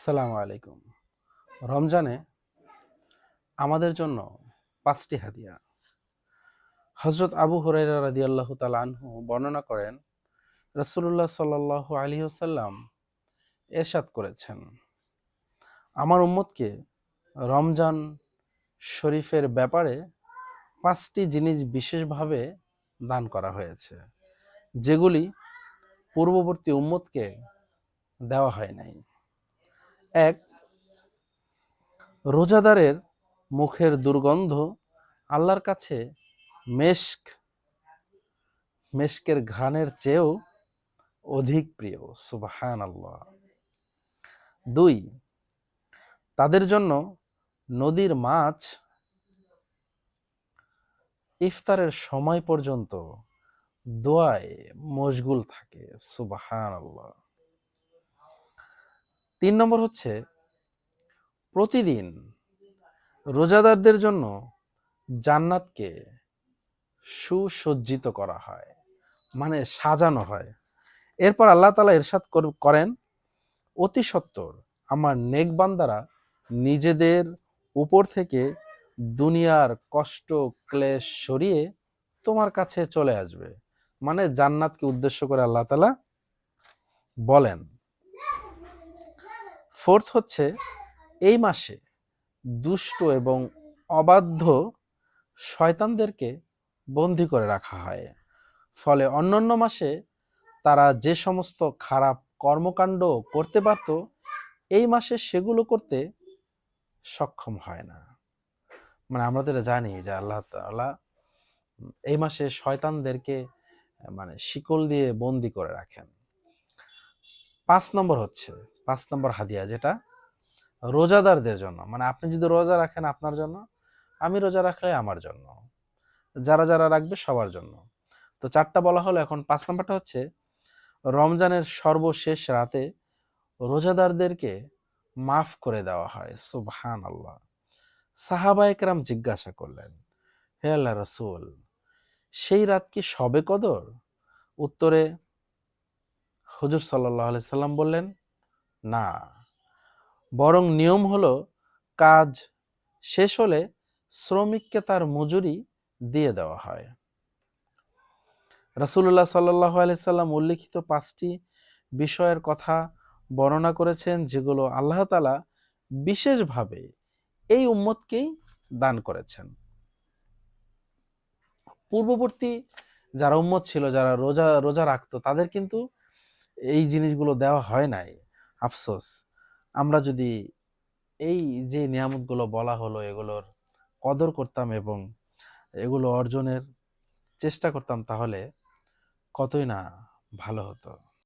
আসসালামু আলাইকুম। রমজানে আমাদের জন্য পাঁচটি হাদিয়া। হজরত আবু হুরাইরা রাদিয়াল্লাহ তাআলা আনহু বর্ণনা করেন, রাসূলুল্লাহ সাল্লাল্লাহু আলাইহি ওয়াসাল্লাম এরশাদ করেছেন, আমার উম্মতকে রমজান শরীফের ব্যাপারে পাঁচটি জিনিস বিশেষভাবে দান করা হয়েছে, যেগুলি পূর্ববর্তী উম্মতকে দেওয়া হয় নাই। এক, রোজাদারের মুখের দুর্গন্ধ, আল্লাহর কাছে মেশক, মেশকের ঘ্রাণের চেয়েও অধিক প্রিয় সুবাহান আল্লাহ দুই, তাদের জন্য নদীর মাছ ইফতারের সময় পর্যন্ত দোয়ায় মশগুল থাকে সুবাহান আল্লাহ তিন নম্বর হচ্ছে প্রতিদিন রোজাদারদের জন্য জান্নাতকে সুসজ্জিত করা হয় মানে সাজানো হয়। এরপর আল্লাহ তালা এরশাদ কর- করেন, অতি সত্বর আমার নেক বান্দারা নিজেদের উপর থেকে দুনিয়ার কষ্ট, ক্লেশ সরিয়ে তোমার কাছে চলে আসবে। মানে জান্নাতকে উদ্দেশ্য করে আল্লাহ তালা বলেন। ফোর্থ হচ্ছে, এই মাসে দুষ্ট এবং অবাধ্য শয়তানদেরকে বন্দি করে রাখা হয়। ফলে অন্যান্য মাসে তারা যে সমস্ত খারাপ কর্মকাণ্ড করতে পারত, এই মাসে সেগুলো করতে সক্ষম হয় না। মানে আমরা তো জানি যে আল্লাহ তাআলা এই মাসে শয়তানদেরকে মানে শিকল দিয়ে বন্দি করে রাখেন। পাঁচ নম্বর হচ্ছে, পাঁচ নম্বর হাদিয়া যেটা, রোজাদারদের জন্য। মানে আপনি যদি রোজা রাখেন আপনার জন্য, আমি রোজা রাখলে আমার জন্য। যারা যারা রাখবে সবার জন্য। তো চারটা বলা হলো, এখন পাঁচ নম্বরটা হচ্ছে, রমজানের সর্বশেষ রাতে রোজাদারদেরকে মাফ করে দেওয়া হয়। সুবহান আল্লাহ সাহাবা একরাম জিজ্ঞাসা করলেন, হে আল্লাহ রসুল, সেই রাত কি সবে কদর? উত্তরে হুজুর সাল্লাহ সাল্লাম বললেন, না। বরং নিয়ম হলো, কাজ শেষ হলে শ্রমিককে তার মজুরি দিয়ে দেওয়া হয়। রাসূলুল্লাহ সাল্লাহ আলাইসাল্লাম উল্লিখিত পাঁচটি বিষয়ের কথা বর্ণনা করেছেন, যেগুলো আল্লাহ তালা বিশেষভাবে এই উম্মতকেই দান করেছেন। পূর্ববর্তী যারা উম্মত ছিল, যারা রোজা রোজা রাখতো, তাদের কিন্তু এই জিনিসগুলো দেওয়া হয় নাই। আফসোস। আমরা যদি এই যে নিয়ামতগুলো বলা হলো, এগুলোর কদর করতাম এবং এগুলো অর্জনের চেষ্টা করতাম, তাহলে কতই না ভালো হতো।